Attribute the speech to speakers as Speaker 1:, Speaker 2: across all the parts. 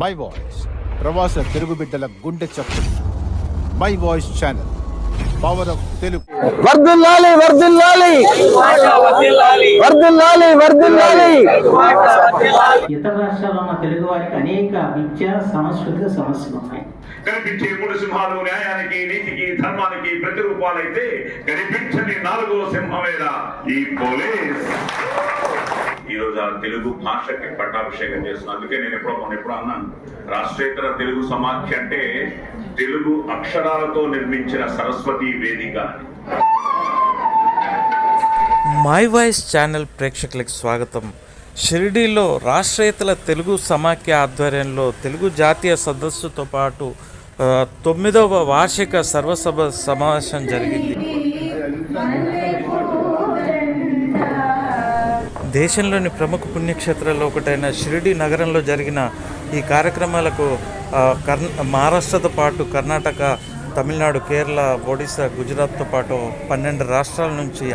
Speaker 1: My voice ప్రవాస తెలుగు బిడ్డల గుండె చప్పుడు. My voice channel power of Telugu
Speaker 2: వర్ధిల్లాలి వర్ధిల్లాలి వర్ధిల్లాలి వర్ధిల్లాలి
Speaker 3: ఇతర రాష్ట్రాల్లో ఉన్న తెలుగు వారికి అనేక విద్యా సాంస్కృతిక సమస్యలు ఉన్నాయి.
Speaker 4: కనిపించే మూడు సింహాలు న్యాయానికి నీతికి ధర్మానికి ప్రతిరూపాలైతే కనిపించని నాలుగో సింహమేరా ఈ పోలీస్. ఈరోజు ఆ తెలుగు భాషకి పట్టాభిషేకం చేస్తున్నాను అందుకే నేను ఎప్పుడో మనం ఎప్పుడో అన్నాను రాష్ట్రేతర తెలుగు సమాఖ్య అంటే తెలుగు అక్షరాలతో నిర్మించిన సరస్వతి వేదిక
Speaker 5: మై వాయిస్ ఛానల్ ప్రేక్షకులకు స్వాగతం. షిరిడీలో రాష్ట్రేతల తెలుగు సమాఖ్య ఆధ్వర్యంలో తెలుగు జాతీయ సదస్సుతో పాటు తొమ్మిదవ వార్షిక సర్వసభ సమావేశం జరిగింది. దేశంలోని ప్రముఖ పుణ్యక్షేత్రాల్లో ఒకటైన షిరిడి నగరంలో జరిగిన ఈ కార్యక్రమాలకు కర్ణ మహారాష్ట్రతో పాటు కర్ణాటక తమిళనాడు కేరళ ఒడిశా గుజరాత్తో పాటు పన్నెండు రాష్ట్రాల నుంచి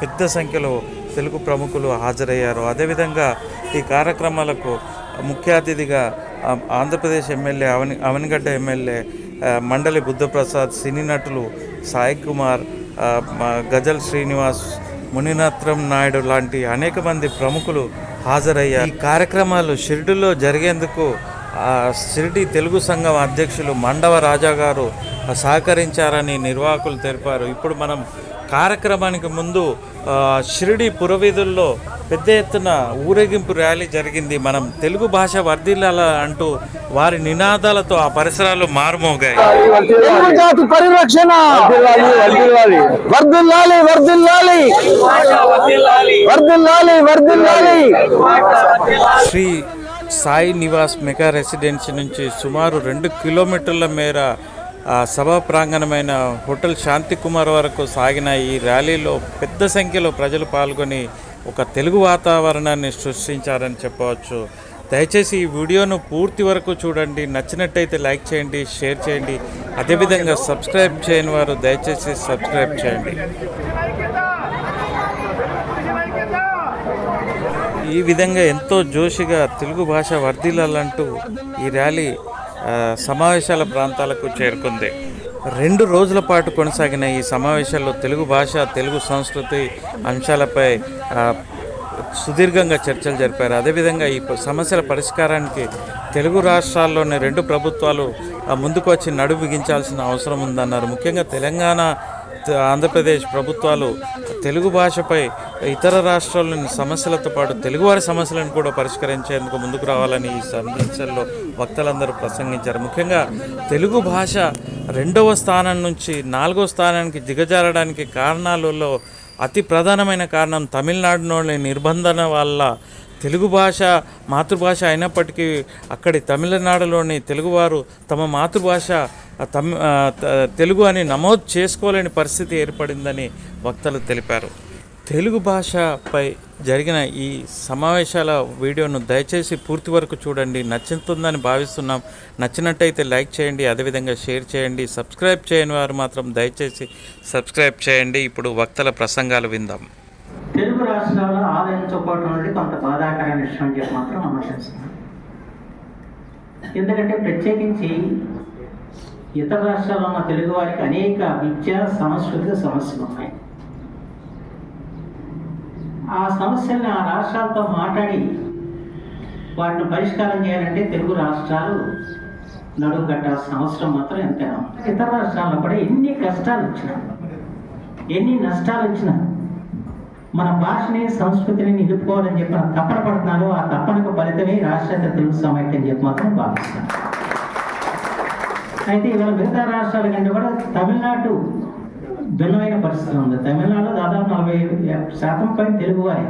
Speaker 5: పెద్ద సంఖ్యలో తెలుగు ప్రముఖులు హాజరయ్యారు. అదేవిధంగా ఈ కార్యక్రమాలకు ముఖ్య అతిథిగా ఆంధ్రప్రదేశ్ ఎమ్మెల్యే అవని అవనిగడ్డ ఎమ్మెల్యే మండలి బుద్ధప్రసాద్ సినీ నటులు సాయి కుమార్ గజల్ శ్రీనివాస్ మునిరత్నం నాయుడు లాంటి అనేక మంది ప్రముఖులు హాజరయ్యారు. ఈ కార్యక్రమాలు షిరిడిలో జరిగేందుకు ఆ, షిరిడి తెలుగు సంఘం అధ్యక్షులు మండవ రాజా గారు సహకరించారని నిర్వాహకులు తెలిపారు. ఇప్పుడు మనం కార్యక్రమానికి ముందు షిరిడి పురవీధుల్లో పెద్ద ఎత్తున ఊరేగింపు ర్యాలీ జరిగింది. మనం తెలుగు భాష వర్ధిల్లాల అంటూ వారి నినాదాలతో ఆ పరిసరాలు మారుమోగాయి.
Speaker 2: తెలుగు జాతి పరిరక్షణ. వర్ధిల్లాలి వర్ధిల్లాలి. వర్ధిల్లాలి వర్ధిల్లాలి.
Speaker 5: శ్రీ సాయి నివాస్ మెగా రెసిడెన్సీ నుంచి సుమారు రెండు కిలోమీటర్ల మేర ఆ, సభా ప్రాంగణమైన హోటల్ శాంతి కుమార్ వరకు సాగిన ఈ ర్యాలీలో పెద్ద సంఖ్యలో ప్రజలు పాల్గొని ఒక తెలుగు వాతావరణాన్ని సృష్టించారని చెప్పవచ్చు. దయచేసి ఈ వీడియోను పూర్తి వరకు చూడండి. నచ్చినట్టయితే లైక్ చేయండి షేర్ చేయండి. అదేవిధంగా సబ్స్క్రైబ్ చేయని వారు దయచేసి సబ్స్క్రైబ్ చేయండి. ఈ విధంగా ఎంతో జోషిగా తెలుగు భాష వర్ధిల్లాలంటూ ఈ ర్యాలీ సమావేశాల ప్రాంతాలకు చేరుకుంది. రెండు రోజుల పాటు కొనసాగిన ఈ సమావేశాల్లో తెలుగు భాష తెలుగు సంస్కృతి అంశాలపై సుదీర్ఘంగా చర్చలు జరిపారు. అదేవిధంగా ఈ సమస్యల పరిష్కారానికి తెలుగు రాష్ట్రాల్లోని రెండు ప్రభుత్వాలు ముందుకు వచ్చి నడుము బిగించాల్సిన అవసరం ఉందన్నారు. ముఖ్యంగా తెలంగాణ ఆంధ్రప్రదేశ్ ప్రభుత్వాలు తెలుగు భాషపై ఇతర రాష్ట్రాల్లోని సమస్యలతో పాటు తెలుగువారి సమస్యలను కూడా పరిష్కరించేందుకు ముందుకు రావాలని ఈ సందర్శనలో వక్తలందరూ ప్రసంగించారు. ముఖ్యంగా తెలుగు భాష రెండవ స్థానం నుంచి నాలుగో స్థానానికి దిగజారడానికి కారణాలలో అతి ప్రధానమైన కారణం తమిళనాడులోని నిర్బంధన వల్ల తెలుగు భాష మాతృభాష అయినప్పటికీ అక్కడి తమిళనాడులోని తెలుగువారు తమ మాతృభాష తెలుగు అని నమోదు చేసుకోలేని పరిస్థితి ఏర్పడిందని వక్తలు తెలిపారు. తెలుగు భాషపై జరిగిన ఈ సమావేశాల వీడియోను దయచేసి పూర్తి వరకు చూడండి. నచ్చుతుందని భావిస్తున్నాం. నచ్చినట్టయితే లైక్ చేయండి అదేవిధంగా షేర్ చేయండి. సబ్స్క్రైబ్ చేయని వారు మాత్రం దయచేసి సబ్స్క్రైబ్ చేయండి. ఇప్పుడు వక్తల ప్రసంగాలు విందాం.
Speaker 3: తెలుగు రాష్ట్రాల్లో ఆదాయించకపోవడం అనేది కొంత బాధాకరమైన విషయం చెప్పి మాత్రం విమర్శిస్తున్నాను ఎందుకంటే ప్రత్యేకించి ఇతర రాష్ట్రాల్లో ఉన్న తెలుగు వారికి అనేక విద్యా సాంస్కృతిక సమస్యలు ఉన్నాయి. ఆ సమస్యల్ని ఆ రాష్ట్రాలతో మాట్లాడి వాటిని పరిష్కారం చేయాలంటే తెలుగు రాష్ట్రాలు నడుము కట్టాల్సిన అవసరం మాత్రం ఎంతైనా ఇతర రాష్ట్రాల్లో కూడా ఎన్ని కష్టాలు వచ్చినా ఎన్ని నష్టాలు వచ్చినా మన భాషని సంస్కృతిని నిలుపుకోవాలని చెప్పిన తప్పన పడుతున్నారు ఆ తప్పనకు ఫలితమే రాష్ట్ర తెలుగు సమైక్యం చెప్పి మాత్రం భావిస్తాను అయితే ఇవాళ మిగతా రాష్ట్రాల కంటే కూడా తమిళనాడు భిన్నమైన పరిస్థితి ఉంది. తమిళనాడులో దాదాపు నలభై శాతం పైన తెలుగువారే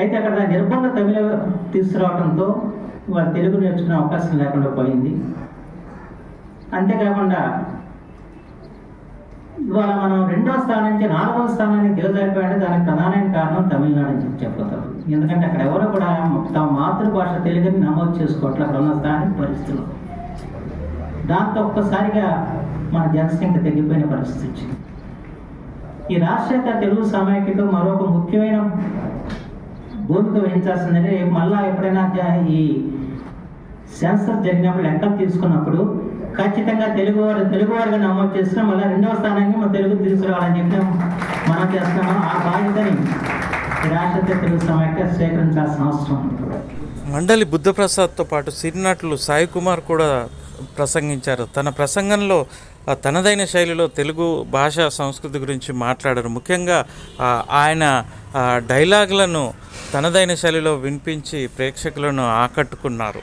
Speaker 3: అయితే అక్కడ నిర్బంధ తమిళ తీసుకురావడంతో వారు తెలుగు నేర్చుకునే అవకాశం లేకుండా పోయింది. అంతేకాకుండా ఇవాళ మనం రెండో స్థానం నుంచి నాలుగో స్థానానికి దిగజారిపోయాడు దానికి ప్రధానమైన కారణం తమిళనాడు అని చెప్పి చెప్పగలరు ఎందుకంటే అక్కడ ఎవరు కూడా తమ మాతృభాష తెలుగుని నమోదు చేసుకోవట్లే అక్కడ ఉన్న స్థానిక పరిస్థితులు. దాంతో ఒక్కసారిగా మన జనసంఖ్య తగ్గిపోయిన పరిస్థితి వచ్చింది. ఈ రాష్ట్ర తెలుగు సమాఖ్యకు మరొక ముఖ్యమైన భూమిక వహించాల్సిందంటే మళ్ళా ఎప్పుడైనా ఈ సెన్సర్ జరిగినప్పుడు లెక్కలు తీసుకున్నప్పుడు ఖచ్చితంగా తెలుగువారు తెలుగువారుగా నమోదు చేస్తున్నాం మళ్ళీ రెండవ స్థానానికి మన తెలుగు తీసుకురావాలని చెప్పి మనం చేస్తున్నాం. ఆ బాధ్యతని రాష్ట్ర తెలుగు సమైక్య స్వీకరించాల్సిన అవసరం
Speaker 5: మండలి బుద్ధప్రసాద్తో పాటు సిరినటులు సాయి కుమార్ కూడా ప్రసంగించారు తన ప్రసంగంలో తనదైన శైలిలో తెలుగు భాష సంస్కృతి గురించి మాట్లాడారు ముఖ్యంగా ఆయన డైలాగులను తనదైన శైలిలో వినిపించి ప్రేక్షకులను ఆకట్టుకున్నారు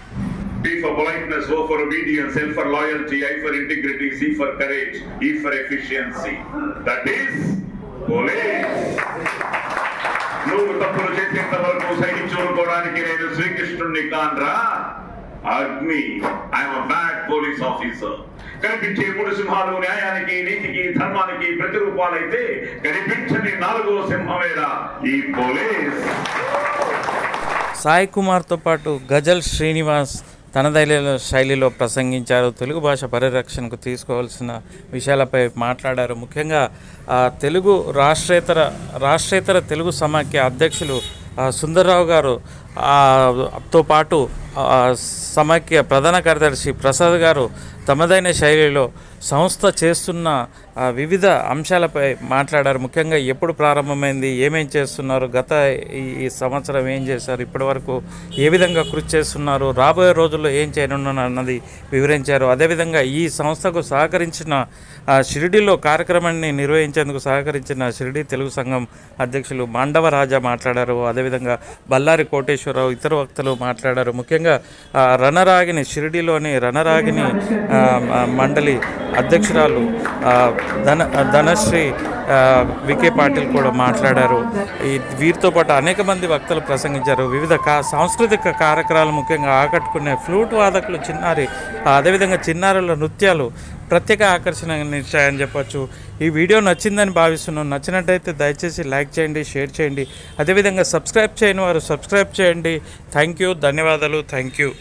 Speaker 4: B for politeness, O for obedience, L for loyalty, I for integrity, C for courage, E for efficiency. That is police. నువ్వు తప్పులు చేసేంత వరకు సహించుకోవడానికి నేను శ్రీకృష్ణుడిని కాన్రా అగ్ని ఐఎమ్ బ్యాడ్ పోలీస్ ఆఫీసర్ కనిపించే మూడు సింహాలు న్యాయానికి నీతికి ధర్మానికి ప్రతిరూపాలైతే కనిపించని నాలుగో సింహమేరా ఈ పోలీస్.
Speaker 5: సాయి కుమార్తో పాటు గజల్ శ్రీనివాస్ తనదైన శైలిలో ప్రసంగించారు. తెలుగు భాష పరిరక్షణకు తీసుకోవాల్సిన విషయాలపై మాట్లాడారు. ముఖ్యంగా తెలుగు రాష్ట్రేతర రాష్ట్రేతర తెలుగు సమాఖ్య అధ్యక్షులు సుందర్రావు గారు తో పాటు సమాఖ్య ప్రధాన కార్యదర్శి ప్రసాద్ గారు తమదైన శైలిలో సంస్థ చేస్తున్న వివిధ అంశాలపై మాట్లాడారు. ముఖ్యంగా ఎప్పుడు ప్రారంభమైంది ఏమేం చేస్తున్నారు గత ఈ సంవత్సరం ఏం చేశారు ఇప్పటి వరకు ఏ విధంగా కృషి చేస్తున్నారు రాబోయే రోజుల్లో ఏం చేయనున్నారు అన్నది వివరించారు. అదేవిధంగా ఈ సంస్థకు సహకరించిన షిరిడిలో కార్యక్రమాన్ని నిర్వహించేందుకు సహకరించిన షిరిడి తెలుగు సంఘం అధ్యక్షులు మాండవ రాజా మాట్లాడారు. అదేవిధంగా బల్లారి కోటేశ్వరరావు ఇతర వక్తలు మాట్లాడారు. ముఖ్యంగా రణరాగిని షిరిడిలోని రణరాగిని మండలి అధ్యక్షురాలు ధన ధనశ్రీ వికే పాటిల్ కూడా మాట్లాడారు. ఈ వీరితో పాటు అనేక మంది వక్తలు ప్రసంగించారు. వివిధ కా సాంస్కృతిక కార్యక్రమాలు ముఖ్యంగా ఆకట్టుకునే ఫ్లూట్ వాదకులు చిన్నారి అదేవిధంగా చిన్నారుల నృత్యాలు ప్రత్యేక ఆకర్షణ నిలిచాయని చెప్పొచ్చు. ఈ వీడియో నచ్చిందని భావిస్తున్నాను నచ్చినట్టయితే దయచేసి లైక్ చేయండి షేర్ చేయండి. అదేవిధంగా సబ్స్క్రైబ్ చేయని వారు సబ్స్క్రైబ్ చేయండి. Thank you. ధన్యవాదాలు. Thank you.